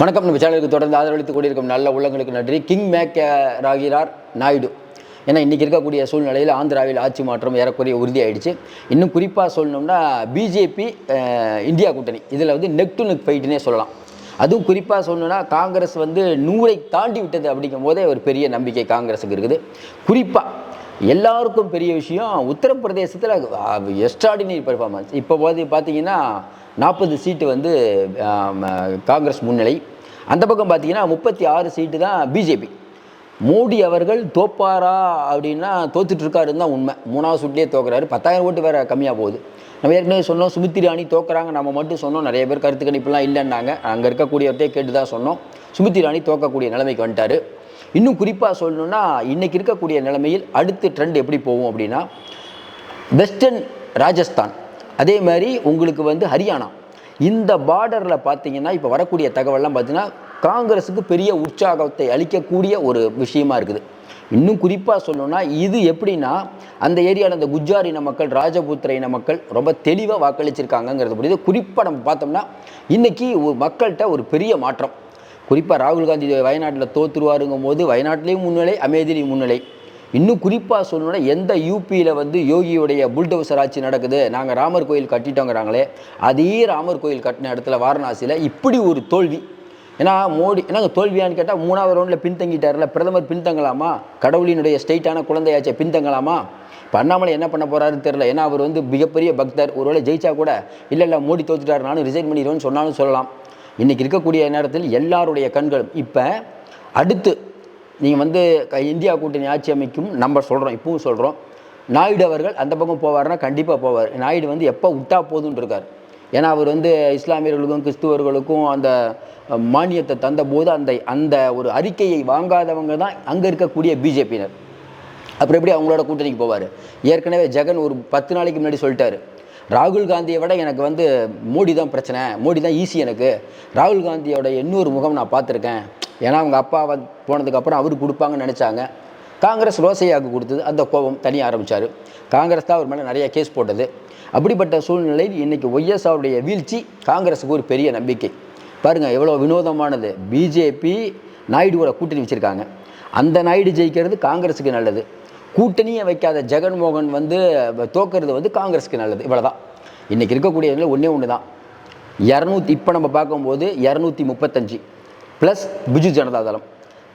வணக்கம். நம்ம சேனலுக்கு தொடர்ந்து ஆதரவளித்து கொண்டிருக்கும் நல்ல உள்ளங்களுக்கு நன்றி. கிங் மேக்கர் ஆகிறார் நாயுடு. ஏன்னா இன்றைக்கி இருக்கக்கூடிய சூழ்நிலையில் ஆந்திராவில் ஆட்சி மாற்றம் ஏறக்குறைய உறுதியாயிடுச்சு. இன்னும் குறிப்பாக சொல்லணும்னா பிஜேபி இந்தியா கூட்டணி. இதில் வந்து நெக் டு நெக் ஃபைட்டுனே சொல்லலாம். அதுவும் குறிப்பாக சொல்லணும்னா காங்கிரஸ் வந்து நூறை தாண்டி விட்டது அப்படிங்கும் போதே ஒரு பெரிய நம்பிக்கை காங்கிரஸுக்கு இருக்குது. குறிப்பாக எல்லாருக்கும் பெரிய விஷயம் உத்தரப்பிரதேசத்தில் எக்ஸ்ட்ராடினரி பெர்ஃபார்மன்ஸ் இப்போ போது பார்த்தீங்கன்னா நாற்பது சீட்டு வந்து காங்கிரஸ் முன்னிலை. அந்த பக்கம் பார்த்தீங்கன்னா முப்பத்தி ஆறு சீட்டு தான் பிஜேபி. மோடி அவர்கள் தோப்பாரா அப்படின்னா தோத்துட்ருக்காருன்னு தான் உண்மை. மூணாவது சுட்லேயே தோக்குறாரு. பத்தாயிரம் ஓட்டு வேறு கம்மியாக போகுது. நம்ம ஏற்கனவே சொன்னோம் சுமித்ரி ராணி தோக்குறாங்க. நம்ம மட்டும் சொன்னோம் நிறைய பேர் கருத்து கணிப்புலாம் இல்லைன்னாங்க. அங்கே இருக்கக்கூடியவர்கிட்டே கேட்டு தான் சொன்னோம். சுமித்ரி ராணி தோக்கக்கூடிய நிலைமைக்கு வந்துட்டாரு. இன்னும் குறிப்பாக சொல்லணும்னா இன்றைக்கி இருக்கக்கூடிய நிலைமையில் அடுத்த ட்ரெண்ட் எப்படி போகும் அப்படின்னா வெஸ்டர்ன் ராஜஸ்தான். அதே மாதிரி உங்களுக்கு வந்து ஹரியானா. இந்த பார்டரில் பார்த்தீங்கன்னா இப்போ வரக்கூடிய தகவல்லாம் பார்த்தீங்கன்னா காங்கிரஸுக்கு பெரிய உற்சாகத்தை அளிக்கக்கூடிய ஒரு விஷயமா இருக்குது. இன்னும் குறிப்பாக சொல்லணும்னா இது எப்படின்னா அந்த ஏரியாவில் அந்த குஜார் இன மக்கள் ராஜபுத்திர இன மக்கள் ரொம்ப தெளிவாக வாக்களிச்சிருக்காங்கங்கிறது புரியுது. குறிப்பாக நம்ம பார்த்தோம்னா இன்றைக்கி ஒரு மக்கள்கிட்ட ஒரு பெரிய மாற்றம். குறிப்பாக ராகுல் காந்தி வயநாட்டில் தோத்துருவாருங்கும் போது வயநாட்டிலையும் முன்னிலை அமேதிலையும் முன்னிலை. இன்னும் குறிப்பாக சொல்லணும்னா எந்த யூபியில் வந்து யோகியுடைய புல்டோசர் ஆட்சி நடக்குது நாங்கள் ராமர் கோயில் கட்டிட்டோங்கிறாங்களே அதே ராமர் கோயில் கட்டின இடத்துல வாரணாசியில் இப்படி ஒரு தோல்வி. ஏன்னா மோடி என்னங்க தோல்வியான்னு கேட்டால் மூணாவது ரவுண்டில் பின்தங்கிட்டார்ல பிரதமர் பின்தங்கலாமா? கடவுளினுடைய ஸ்டேட்டான குழந்தையாச்சே பின்தங்கலாமா? இப்போ அண்ணாமலை என்ன பண்ண போகிறாருன்னு தெரில ஏன்னா அவர் வந்து மிகப்பெரிய பக்தர். ஒருவேளை ஜெயிச்சா கூட இல்லை இல்லை மோடி தோத்துட்டார் நானும் ரிசைன் பண்ணிடுவேன்னு சொன்னாலும் சொல்லலாம். இன்றைக்கி இருக்கக்கூடிய நேரத்தில் எல்லாருடைய கண்களும் இப்போ அடுத்து நீங்கள் வந்து க- இந்தியா கூட்டணி ஆட்சி அமைக்கும் நம்ம சொல்கிறோம் இப்பவும் சொல்கிறோம் நாயுடு அவர்கள் அந்த பக்கம் போவார்னா கண்டிப்பாக போவார். நாயுடு வந்து எப்போ விட்டா போதுன்னு இருக்கார். ஏன்னா அவர் வந்து இஸ்லாமியர்களுக்கும் கிறிஸ்துவர்களுக்கும் அந்த மானியத்தை தந்த போது அந்த அந்த ஒரு அறிக்கையை வாங்காதவங்க தான் அங்கே இருக்கக்கூடிய பிஜேபியினர். அப்புறம் எப்படி அவங்களோட கூட்டணிக்கு போவார்? ஏற்கனவே ஜெகன் ஒரு பத்து நாளைக்கு முன்னாடி சொல்லிட்டாரு. ராகுல் காந்தியை விட எனக்கு வந்து மோடி தான் பிரச்சனை மோடி தான் ஈஸி எனக்கு. ராகுல் காந்தியோட இன்னொரு முகம் நான் பார்த்துருக்கேன். ஏன்னா அவங்க அப்பா போனதுக்கப்புறம் அவருக்கு கொடுப்பாங்கன்னு நினச்சாங்க. காங்கிரஸ் ரோசையாவுக்கு கொடுத்தது. அந்த கோபம் தனியாக ஆரம்பித்தார் காங்கிரஸ் தான் அவர் மேலே நிறைய கேஸ் போட்டது. அப்படிப்பட்ட சூழ்நிலையில் இன்றைக்கி ஒய்எஸ்ஆருடைய வீழ்ச்சி காங்கிரஸுக்கு ஒரு பெரிய நம்பிக்கை. பாருங்கள் எவ்வளோ வினோதமானது. பிஜேபி நாயுடுவோட கூட்டணி வச்சுருக்காங்க. அந்த நாயுடு ஜெயிக்கிறது காங்கிரஸுக்கு நல்லது. கூட்டணியை வைக்காத ஜெகன்மோகன் வந்து தோக்கிறது வந்து காங்கிரஸுக்கு நல்லது. இவ்வளவுதான். இன்றைக்கி இருக்கக்கூடிய ஒன்றே ஒன்று தான் இரநூத்தி இப்போ நம்ம பார்க்கும்போது இரநூத்தி முப்பத்தஞ்சு. ப்ளஸ் பிஜு ஜனதா தளம்.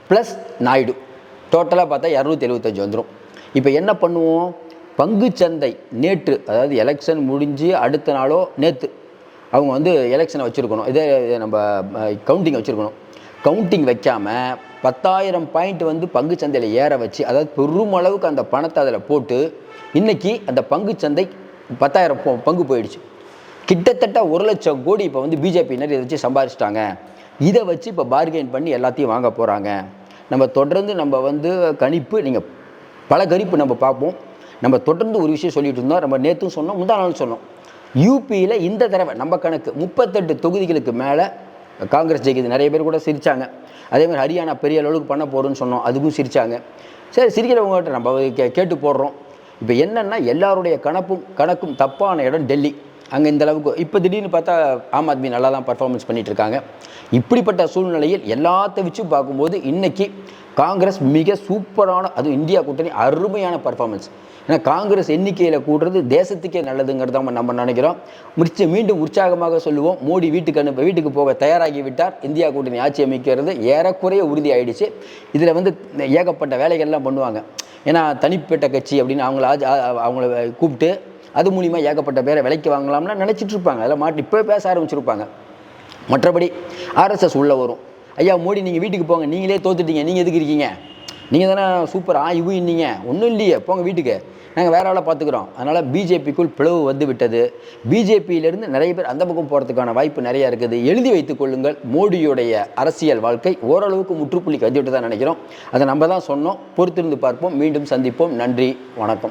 ப்ளஸ் நாயுடு. டோட்டலாக பார்த்தா இரநூத்தி எழுபத்தஞ்சு வந்துடும் இப்போ என்ன பண்ணுவோம்? பங்குச்சந்தை நேற்று அதாவது எலெக்ஷன் முடிஞ்சு அடுத்த நாளோ நேற்று அவங்க வந்து எலெக்ஷனை வச்சுருக்கணும். இதே நம்ம கவுண்டிங் வச்சுருக்கணும். கவுண்டிங் வைக்காமல் பத்தாயிரம் பாயிண்ட் வந்து பங்குச்சந்தையில் ஏற வச்சு அதாவது பெருமளவுக்கு அந்த பணத்தை அதில் போட்டு இன்றைக்கி அந்த பங்குச்சந்தை பத்தாயிரம் போ- பங்கு போயிடுச்சு. கிட்டத்தட்ட ஒரு லட்சம் கோடி இப்போ வந்து பிஜேபியினர் இதை வச்சு சம்பாரிச்சிட்டாங்க. இதை வச்சு இப்போ பார்கெயின் பண்ணி எல்லாத்தையும் வாங்க போகிறாங்க நம்ம தொடர்ந்து நம்ம வந்து கணிப்பு நீங்கள் பல கணிப்பு நம்ம பார்ப்போம். நம்ம தொடர்ந்து ஒரு விஷயம் சொல்லிட்டு இருந்தோம். நம்ம நேற்றும் சொன்னோம் முந்தா நாள் சொன்னோம். யூபியில் இந்த தடவை நம்ம கணக்கு முப்பத்தெட்டு தொகுதிகளுக்கு மேலே காங்கிரஸ் ஜெயிக்குது. நிறைய பேர் கூட சிரிச்சாங்க. அதே மாதிரி ஹரியானா பெரிய அளவுக்கு பண்ண போகிறோன்னு சொன்னோம். அதுக்கும் சிரிச்சாங்க. சரி சிரிக்கிறவங்ககிட்ட நம்ம கே கேட்டு போடுறோம். இப்போ என்னென்னா எல்லாருடைய கணப்பும் கணக்கும் தப்பான இடம் டெல்லி. அங்கே இந்த அளவுக்கு இப்போ திடீர்னு பார்த்தா ஆம் ஆத்மி நல்லா தான் பர்ஃபார்மன்ஸ் பண்ணிகிட்டு இருக்காங்க இப்படிப்பட்ட சூழ்நிலையில் எல்லாத்த வச்சு பார்க்கும்போது இன்றைக்கி காங்கிரஸ் மிக சூப்பரான அதுவும் இந்தியா கூட்டணி அருமையான பர்ஃபார்மன்ஸ் ஏன்னா காங்கிரஸ் எண்ணிக்கையில் கூடுறது தேசத்துக்கே நல்லதுங்கிறத நம்ம நம்ம நினைக்கிறோம். முடிச்சு மீண்டும் உற்சாகமாக சொல்லுவோம். மோடி வீட்டுக்கு அனுப்ப வீட்டுக்கு போக தயாராகி விட்டார் இந்தியா கூட்டணி ஆட்சி அமைக்கிறது ஏறக்குறைய உறுதி ஆயிடுச்சு இதில் வந்து ஏகப்பட்ட வேலைகள்லாம் பண்ணுவாங்க. ஏன்னா தனிப்பட்ட கட்சி அப்படின்னு அவங்கள ஆஜ்- அவங்கள கூப்பிட்டு அது மூலிமா ஏகப்பட்ட பேரை விலைக்கு வாங்கலாம்லாம் நினச்சிட்டு இருப்பாங்க அதில் மாட்டி இப்போ பேச ஆரம்பிச்சிருப்பாங்க. மற்றபடி ஆர்எஸ்எஸ் உள்ளே வரும். ஐயா மோடி நீங்கள் வீட்டுக்கு போங்க. நீங்களே தோத்துட்டீங்க. நீங்கள் எதுக்கு இருக்கீங்க? நீங்கள் தானே சூப்பர் ஆ இவு இன்னீங்க. ஒன்றும் இல்லையே. போங்க வீட்டுக்கு. நாங்கள் வேற ஆளாக பார்த்துக்குறோம். அதனால் பிஜேபிக்குள் பிளவு வந்து விட்டது. பிஜேபியிலேருந்து நிறைய பேர் அந்த பக்கம் போகிறதுக்கான வாய்ப்பு நிறையா இருக்குது. எழுதி வைத்துக் கொள்ளுங்கள். மோடியுடைய அரசியல் வாழ்க்கை ஓரளவுக்கு முற்றுப்புள்ளி கஞ்சிவிட்டு தான் நினைக்கிறோம். அதை நம்ம தான் சொன்னோம். பொறுத்திருந்து பார்ப்போம். மீண்டும் சந்திப்போம். நன்றி. வணக்கம்.